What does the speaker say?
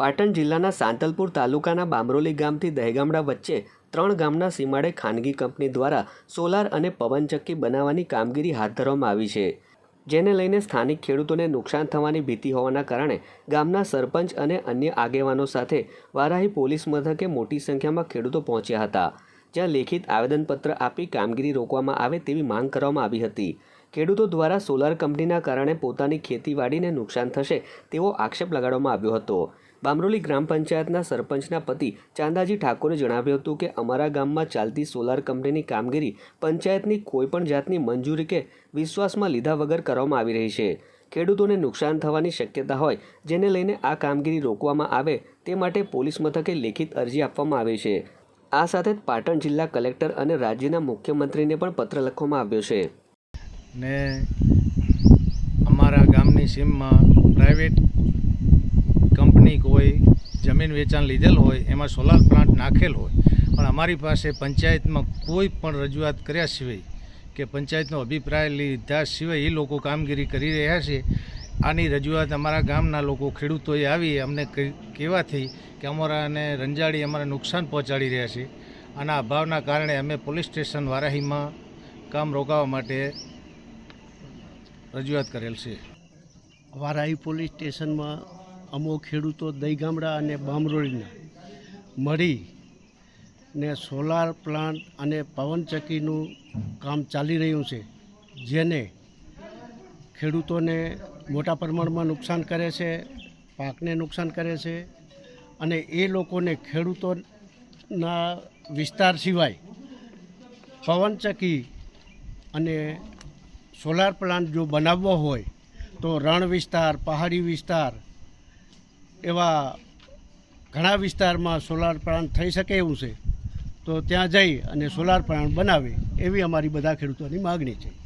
પાટણ જિલ્લાના સાંતલપુર તાલુકાના બામરોલી ગામથી દહેગામડા વચ્ચે ત્રણ ગામના સીમાડે ખાનગી કંપની દ્વારા સોલાર અને પવનચક્કી બનાવવાની કામગીરી હાથ ધરવામાં આવી છે. જેને લઈને સ્થાનિક ખેડૂતોને નુકસાન થવાની ભીતિ હોવાના કારણે ગામના સરપંચ અને અન્ય આગેવાનો સાથે વારાહી પોલીસ મથકે મોટી સંખ્યામાં ખેડૂતો પહોંચ્યા હતા, જ્યાં લેખિત આવેદનપત્ર આપી કામગીરી રોકવામાં આવે તેવી માંગ કરવામાં આવી હતી. ખેડૂતો દ્વારા સોલાર કંપનીના કારણે પોતાની ખેતીવાડીને નુકસાન થશે તેવો આક્ષેપ લગાડવામાં આવ્યો હતો. બામરોલી ગ્રામ પંચાયતના સરપંચના પતિ ચાંદાજી ઠાકોરે જણાવ્યું હતું કે અમારા ગામમાં ચાલતી સોલાર કંપનીની કામગીરી પંચાયતની કોઈપણ જાતની મંજૂરી કે વિશ્વાસમાં લીધા વગર કરવામાં આવી રહી છે. ખેડૂતોને નુકસાન થવાની શક્યતા હોય, જેને લઈને આ કામગીરી રોકવામાં આવે તે માટે પોલીસ મથકે લેખિત અરજી આપવામાં આવી છે. આ સાથે જ પાટણ જિલ્લા કલેક્ટર અને રાજ્યના મુખ્યમંત્રીને પણ પત્ર લખવામાં આવ્યો છે. ને અમારા ગામની સીમમાં પ્રાઇવેટ કંપની કોઈ જમીન વેચાણ લીધેલ હોય, એમાં સોલાર પ્લાન્ટ નાખેલ હોય, પણ અમારી પાસે પંચાયતમાં કોઈ પણ રજૂઆત કર્યા સિવાય કે પંચાયતનો અભિપ્રાય લીધા સિવાય એ લોકો કામગીરી કરી રહ્યા છે, આની રજૂઆત અમારા ગામના લોકો ખેડૂતોએ આવી, અમને કહેવાથી કે અમારાને રંજાડી અમારે નુકસાન પહોંચાડી રહ્યા છે. આના અભાવના કારણે અમે પોલીસ સ્ટેશન વારાહીમાં કામ રોકાવા માટે રજૂઆત કરેલ છે. વારાહી પોલીસ સ્ટેશનમાં અમો ખેડૂતો દહીગામડા ગામડા અને બામરોળીના મળી ને સોલાર પ્લાન્ટ અને પવનચક્કીનું કામ ચાલી રહ્યું છે, જેને ખેડૂતોને મોટા પ્રમાણમાં નુકસાન કરે છે, પાકને નુકસાન કરે છે અને એ લોકોને ખેડૂતોના વિસ્તાર સિવાય પવનચક્કી અને સોલાર પ્લાન્ટ જો બનાવવો હોય તો રણ વિસ્તાર, પહાડી વિસ્તાર એવા ઘણા વિસ્તારમાં સોલાર પ્લાન્ટ થઈ શકે એવું છે. તો ત્યાં જઈ અને સોલાર પ્લાન્ટ બનાવે એવી અમારી બધા ખેડૂતોની માગણી છે.